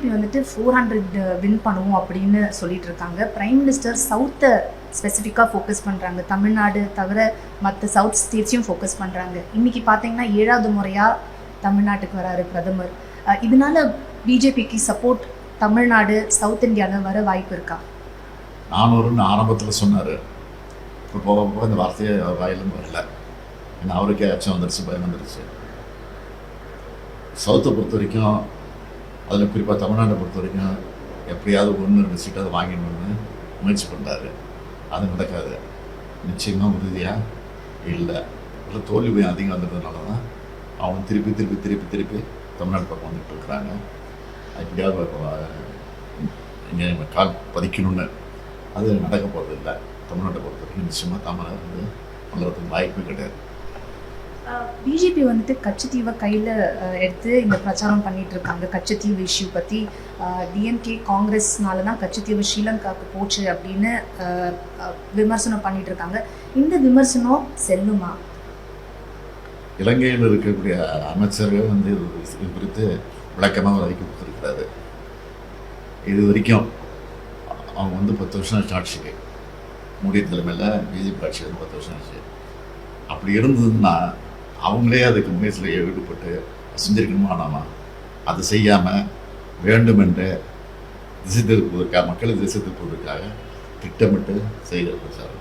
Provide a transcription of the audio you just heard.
BJP வந்துட்டு four hundred win பண்ணுவோம் அப்படின்னு சொல்லிட்டு இருக்காங்க. பிரைம் மினிஸ்டர் சவுத்தை ஸ்பெசிஃபிக்காக ஃபோக்கஸ் பண்ணுறாங்க தமிழ்நாடு தவிர மற்ற சவுத் ஸ்டேட்ஸையும் ஃபோக்கஸ் பண்ணுறாங்க இன்னைக்கு பார்த்தீங்கன்னா ஏழாவது முறையாக தமிழ்நாட்டுக்கு வராரு பிரதமர். இதனால பிஜேபிக்கு சப்போர்ட் தமிழ்நாடு சவுத் இந்தியாவில் வர வாய்ப்பு இருக்கா? நானூறுன்னு ஆரம்பத்தில் சொன்னார். இப்போ போக போக இந்த வார்த்தையே வாயிலும் வரல. ஏன்னா அவருக்கே அச்சம் வந்துருச்சு பயம் வந்துருச்சு. சவுத்தை பொறுத்த வரைக்கும் அதில் குறிப்பாக தமிழ்நாட்டை பொறுத்த வரைக்கும் எப்படியாவது ஒன்று ரெண்டு சீட்டாவது வாங்கிடணும்னு முயற்சி பண்ணுறாரு அது நடக்காது. நிச்சயமாக உறுதியாக இல்லை. அதில் தோல்வி பயம் அதிகம் வந்ததுனால தான் அவங்க திருப்பி திருப்பி திருப்பி திருப்பி தமிழ்நாடு பக்கம் வந்துட்டு இருக்கிறாங்க எப்படியாவது இங்கே கால் பதிக்கணும்னு அது நடக்க போகிறது இல்லை தமிழ்நாட்டை பொறுத்த வரைக்கும் நிச்சயமாக தமிழர் வந்து வளர்றதுக்கு வாய்ப்பு கிடையாது. பிஜேபி வந்துட்டு கச்சத்தீவை கையில் எடுத்து இந்த பிரச்சாரம் பண்ணிட்டு இருக்காங்க கச்சத்தீவு இஷ்யூ பற்றி டிஎம்கே காங்கிரஸ்னால தான் கச்சத்தீவு ஸ்ரீலங்காவுக்கு போச்சு அப்படின்னு விமர்சனம் பண்ணிட்டு இருக்காங்க இந்த விமர்சனம் செல்லுமா? இலங்கையில் இருக்கக்கூடிய அமைச்சர்கள் வந்து இது குறித்து விளக்கமாக அறிக்கை கொடுத்துருக்கிறாரு இது வரைக்கும் அவங்க வந்து பத்து வருஷம் ஆட்சிக்கு. முடிய தலைமையில் பிஜேபி ஆட்சி வந்து பத்து வருஷம் ஆச்சு. அப்படி இருந்ததுன்னா அவங்களே அதுக்கு முயற்சியில் ஈடுபட்டு செஞ்சிருக்கணுமா? நாம அதை செய்யாமல் வேண்டுமென்று திசை திருப்புவதற்காக மக்களை திசை திருப்புவதற்காக திட்டமிட்டு செய்கிற பிரச்சாரம்